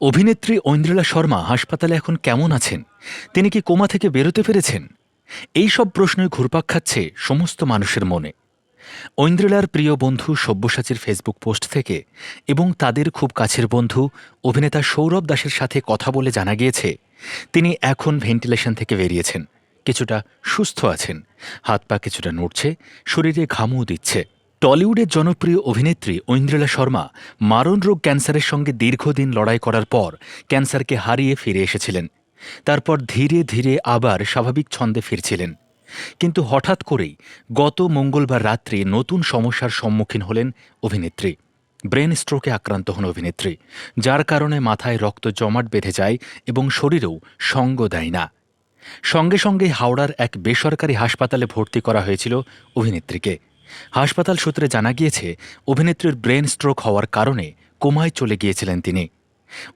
অভিনেত্রী ঐন্দ্রিলা শর্মা হাসপাতালে এখন কেমন আছেন? তিনি কি কোমা থেকে বেরোতে পেরেছেন? এই সব প্রশ্নই ঘুরপাক খাচ্ছে সমস্ত মানুষের মনে। ঐন্দ্রিলার প্রিয় বন্ধু সব্যসাচীর ফেসবুক পোস্ট থেকে এবং তাদের খুব কাছের বন্ধু অভিনেতা সৌরভ দাসের সাথে কথা বলে জানা গিয়েছে, তিনি এখন ভেন্টিলেশন থেকে বেরিয়েছেন। কিছুটা সুস্থ আছেন। হাত পা কিছুটা নড়ছে, শরীরে ঘামও দিচ্ছে। টলিউডের জনপ্রিয় অভিনেত্রী ঐন্দ্রিলা শর্মা মারণ রোগ ক্যান্সারের সঙ্গে দীর্ঘদিন লড়াই করার পর ক্যান্সারকে হারিয়ে ফিরে এসেছিলেন। তারপর ধীরে ধীরে আবার স্বাভাবিক ছন্দে ফিরছিলেন। কিন্তু হঠাৎ করেই গত মঙ্গলবার রাত্রে নতুন সমস্যার সম্মুখীন হলেন অভিনেত্রী। ব্রেন স্ট্রোকে আক্রান্ত হন অভিনেত্রী, যার কারণে মাথায় রক্ত জমাট বেঁধে যায় এবং শরীরেও সঙ্গ দেয় না। সঙ্গে সঙ্গে হাওড়ার এক বেসরকারি হাসপাতালে ভর্তি করা হয়েছিল অভিনেত্রীকে। হাসপাতাল সূত্রে জানা গিয়েছে, অভিনেত্রীর ব্রেন স্ট্রোক হওয়ার কারণে কোমায় চলে গিয়েছিলেন তিনি।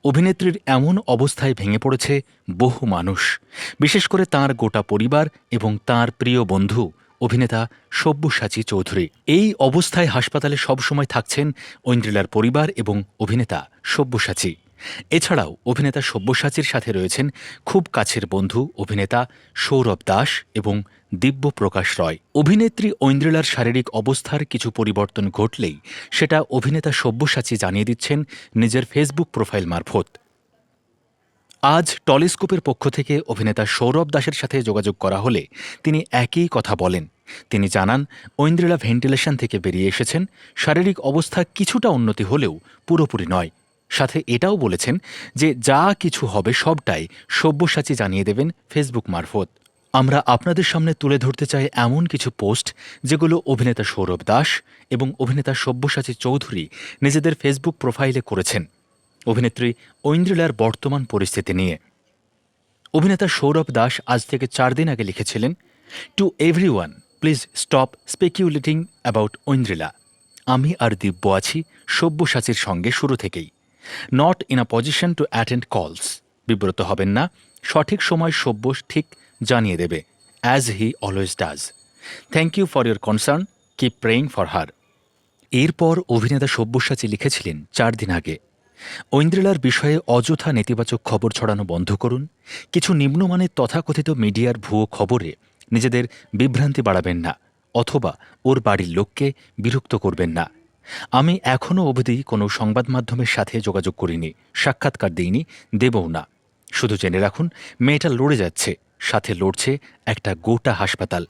অভিনেত্রীর এমন অবস্থায় ভেঙে পড়েছে বহু মানুষ। বিশেষ করে তার গোটা পরিবার এবং তার প্রিয় বন্ধু, অভিনেতা সব্যসাচী চৌধুরী। এই অবস্থায় হাসপাতালে সবসময় থাকছেন ঐন্দ্রিলার পরিবার এবং অভিনেতা সব্যসাচী। এছাড়াও অভিনেতা সব্যসাচীর সাথে রয়েছেন খুব কাছের বন্ধু অভিনেতা সৌরভ দাস এবং দিব্য প্রকাশ রয়। অভিনেত্রী ঐন্দ্রিলার শারীরিক অবস্থার কিছু পরিবর্তন ঘটলেই সেটা অভিনেতা সব্যসাচী জানিয়ে দিচ্ছেন নিজের ফেসবুক প্রোফাইল মারফত। আজ টলিস্কোপের পক্ষ থেকে অভিনেতা সৌরভ দাসের সাথে যোগাযোগ করা হলে তিনি একই কথা বলেন। তিনি জানান, ঐন্দ্রিলা ভেন্টিলেশন থেকে বেরিয়ে এসেছেন। শারীরিক অবস্থা কিছুটা উন্নতি হলেও পুরোপুরি নয়। সাথে এটাও বলেছেন যে যা কিছু হবে সবটাই সব্যসাচী জানিয়ে দেবেন ফেসবুক মারফত। আমরা আপনাদের সামনে তুলে ধরতে চাই এমন কিছু পোস্ট যেগুলো অভিনেতা সৌরভ দাস এবং অভিনেতা সব্যসাচী চৌধুরী নিজেদের ফেসবুক প্রোফাইলে করেছেন। অভিনেত্রী ঐন্দ্রিলার বর্তমান পরিস্থিতি নিয়ে। অভিনেতা সৌরভ দাস আজ থেকে চার দিন আগে লিখেছিলেন to every one please stop speculating about Aindrila. আমি আর দিব্য আছি সব্যসাচীর সঙ্গে শুরু থেকেই। Not in a position to attend calls বিব্রত হবেন না। সঠিক সময় সব্য ঠিক জানিয়ে দেবে as he always does thank you for your concern keep praying for her এরপর অভিনেতা সব্যসাচী লিখেছিলেন চার দিন আগে, ঐন্দ্রিলার বিষয়ে অযথা নেতিবাচক খবর ছড়ানো বন্ধ করুন। কিছু নিম্নমানের তথাকথিত মিডিয়ার ভুয়ো খবরে নিজেদের বিভ্রান্তি বাড়াবেন না, অথবা ওর বাড়ির লোককে বিরক্ত করবেন না। আমি এখনও অবধি কোনো সংবাদ মাধ্যমের সাথে যোগাযোগ করিনি, সাক্ষাৎকার দিইনি, দেবও না। শুধু জেনে রাখুন, মেয়েটা লড়ে যাচ্ছে, সাথে লড়ছে একটা গোটা হাসপাতাল।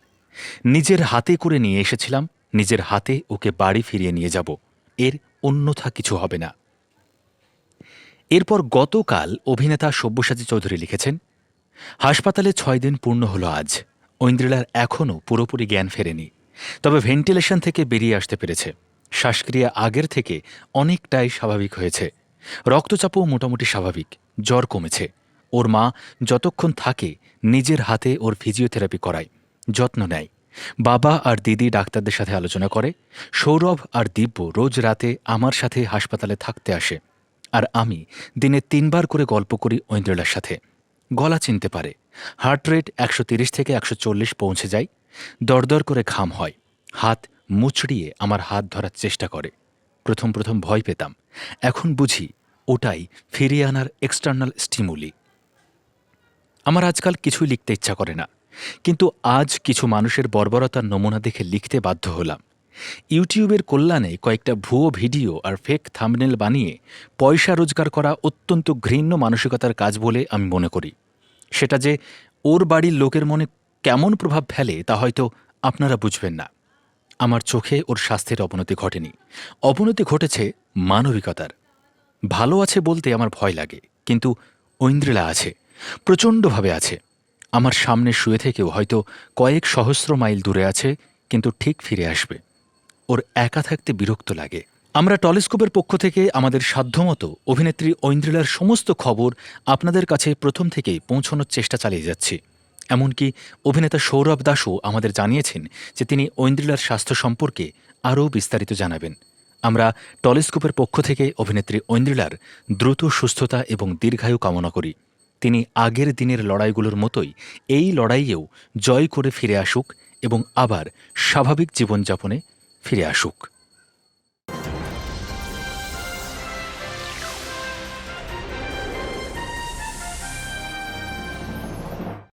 নিজের হাতে করে নিয়ে এসেছিলাম, নিজের হাতে ওকে বাড়ি ফিরিয়ে নিয়ে যাব। এর অন্যথা কিছু হবে না। এরপর গতকাল অভিনেতা সব্যসাচী চৌধুরী লিখেছেন, হাসপাতালে ছয় দিন পূর্ণ হলো আজ। ঐন্দ্রিলার এখনও পুরোপুরি জ্ঞান ফেরেনি। তবে ভেন্টিলেশন থেকে বেরিয়ে আসতে পেরেছে। শ্বাসক্রিয়া আগের থেকে অনেকটাই স্বাভাবিক হয়েছে। রক্তচাপও মোটামুটি স্বাভাবিক, জ্বর কমেছে। ওর মা যতক্ষণ থাকে, নিজের হাতে ওর ফিজিওথেরাপি করায়, যত্ন নেয়। বাবা আর দিদি ডাক্তারদের সাথে আলোচনা করে, সৌরভ আর দিব্য রোজ রাতে আমার সাথে হাসপাতালে থাকতে আসে। আর আমি দিনে তিনবার করে গল্প করি ঐন্দ্রিলার সাথে। গলা চিনতে পারে, হার্ট রেট একশো থেকে একশো চল্লিশ পৌঁছে যায়, দরদর করে ঘাম হয়, হাত মুচড়িয়ে আমার হাত ধরার চেষ্টা করে। প্রথম প্রথম ভয় পেতাম। এখন বুঝি ওটাই ফিরিয়ে আনার এক্সটার্নাল স্টিমুলি আমার আজকাল কিছুই লিখতে ইচ্ছা করে না। কিন্তু আজ কিছু মানুষের বর্বরতার নমুনা দেখে লিখতে বাধ্য হলাম। ইউটিউবের কল্যাণে কয়েকটা ভুয়ো ভিডিও আর ফেক থামনেল বানিয়ে পয়সা রোজগার করা অত্যন্ত ঘৃণ্য মানসিকতার কাজ বলে আমি মনে করি। সেটা যে ওর বাড়ির লোকের মনে কেমন প্রভাব ফেলে তা হয়তো আপনারা বুঝবেন না। আমার চোখে ওর স্বাস্থ্যের অবনতি ঘটেনি। অবনতি ঘটেছে মানবিকতার। ভালো আছে বলতে আমার ভয় লাগে, কিন্তু ঐন্দ্রিলা আছে, প্রচণ্ডভাবে আছে। আমার সামনে শুয়ে থেকেও হয়তো কয়েক সহস্র মাইল দূরে আছে, কিন্তু ঠিক ফিরে আসবে। ওর একা থাকতে বিরক্ত লাগে। আমরা টলিস্কোপের পক্ষ থেকে আমাদের সাধ্যমতো অভিনেত্রী ঐন্দ্রিলার সমস্ত খবর আপনাদের কাছে প্রথম থেকেই পৌঁছানোর চেষ্টা চালিয়ে যাচ্ছি। এমনকি অভিনেতা সৌরভ দাসও আমাদের জানিয়েছেন যে তিনি ঐন্দ্রিলার স্বাস্থ্য সম্পর্কে আরও বিস্তারিত জানাবেন। আমরা টলিস্কোপের পক্ষ থেকে অভিনেত্রী ঐন্দ্রিলার দ্রুত সুস্থতা এবং দীর্ঘায়ু কামনা করি। তিনি আগের দিনের লড়াইগুলোর মতোই এই লড়াইয়েও জয় করে ফিরে আসুক এবং আবার স্বাভাবিক জীবনযাপনে ফিরে আসুক।